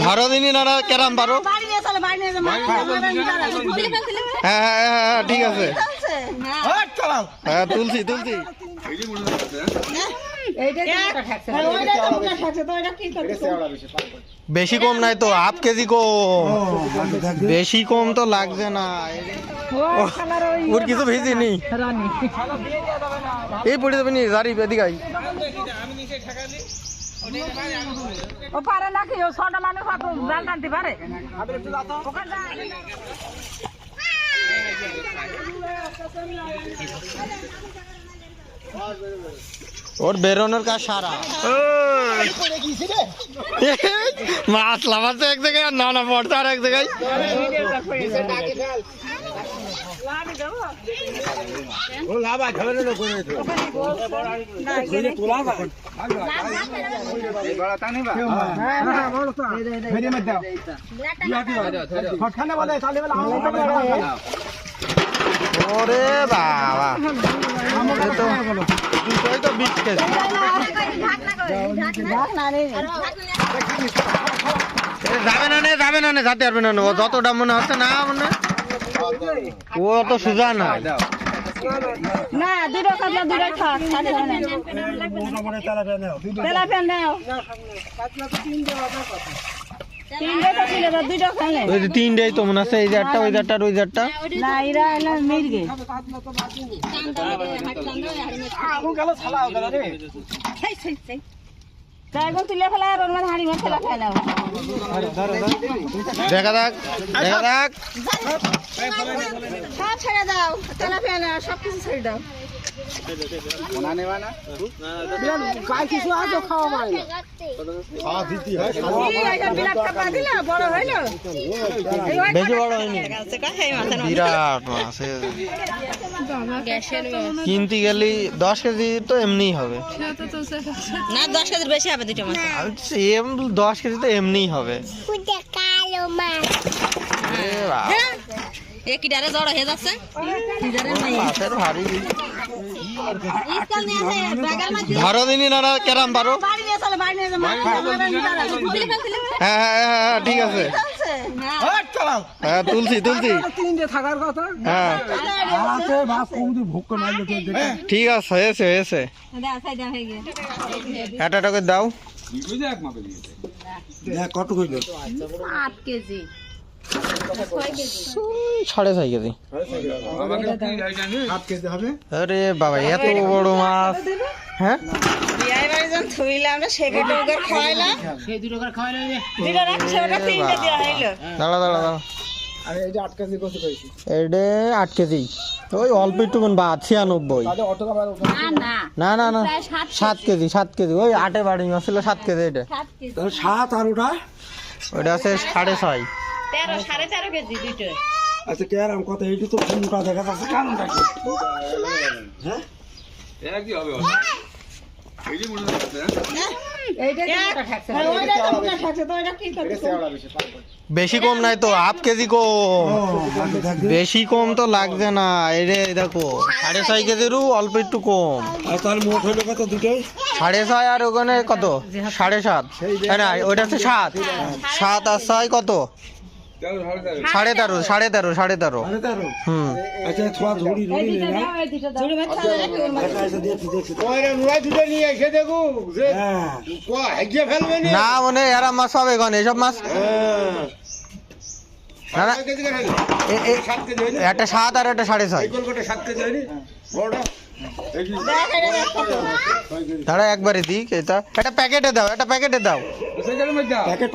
ধরো দিনই না না কেরাম হ্যাঁ ঠিক আছে হ্যাঁ তুলছি তুলছি। বেশি কম নাই তো, হাফ কেজি কম। বেশি কম তো লাগছে না। ওর কিছু ভেজিনি এই পড়ে যাবে নি গাড়ি এদিকে। ও পারে নাকি? ও ছোট মানুষ অত জাল টানতে পারে? ওর বেরোনোর কাজ সারা। মাছ লাভাচ্ছে এক জায়গায়, আর না না, পড়ছে আর এক জায়গায়। বাবা। তো দুটোই তো যাবে না নে যাবে না নে যাতে পারবে না নে। ও যতটা মনে হচ্ছে না মনে ও অত সোজা না না তেলা ওই যে তিনটেই তো মনে আছে এই যে ওই যে ওই না এরা এলা মির্গে ড্রাগন তুলে ফেলা আর ওর মধ্যে হাঁড়ি মাছ ফেলা ফেলাও দেখা যাক দেখা যাক। সব ছেড়ে দাও তেলা ফেলা সব কিছু ছেড়ে দাও। কি, এটা বিরাট কাপড় দিলা, বড় হইল? এই ওই বেশি বড় হয়নি। বিরাট মাছ এ। কিনতে গেলি দশ কেজি তো এমনিই হবে। না দশ কেজির বেশি হবে দুটো মাছ? এম দশ কেজি তো এমনিই হবে। কালো মাছ। এ কি ডারে জড় হয়ে যাচ্ছে। মাছের ভারী। ধরো দিনই না কেরাম পারো বাড়ি নিয়ে চলো বাড়ি নিয়ে যাও হ্যাঁ হ্যাঁ হ্যাঁ, হ্যাঁ ঠিক আছে। হ্যাঁ তুলছি তুলছি। হ্যাঁ। ঠিক আছে হয়েছে হয়েছে একটা করে দাও। কত কইল আট কেজি। সাড়ে ছয় কেজি। হাফ কেজি হবে? আরে বাবা এত বড় মাছ। হ্যাঁ? বিয়াই থুইলাম না সেকেন্ডে ওকে খাওয়াইলাম। দুটো রাখছে ওটা তিনটে দেওয়া হইল। দাঁড়া দাঁড়া দাঁড়া। আর এই যে আট কেজি কত কইছি কেজি। ওই অল্প একটু বাদ ছিয়ানব্বই। না না। না সাত কেজি। সাত কেজি ওই আটে বাড়ি মাছ ছিল সাত কেজি এটা সাত কেজি। আর ওটা? ওইটা আছে সাড়ে ছয়। তেরো সাড়ে তেরো কেজি দুটো। আচ্ছা কেরাম কত এইটু তো দেখা যাচ্ছে কারণটা কি? বেশি। কম নাই তো হাফ কেজি কম। বেশি কম তো লাগছে না এই রে দেখো সাড়ে ছয় কেজিরও অল্প একটু কম। সাড়ে ছয় আর ওখানে কত? সাড়ে সাত। না ওইটা হচ্ছে সাত। সাত আর ছয় কত? সাড়ে তেরো। সাড়ে তেরো সাড়ে তেরো হুম। আচ্ছা ছোয়া ঝুড়ি ঝুড়ি না? হ্যাঁ। মানে এরা মাছ পাবে এখন এসব মাছ। এ- একটা সাত আর একটা সাড়ে ছয়। দাঁড়া একবারে দিক এটা একটা প্যাকেটে দাও একটা প্যাকেটে দাও। প্যাকেট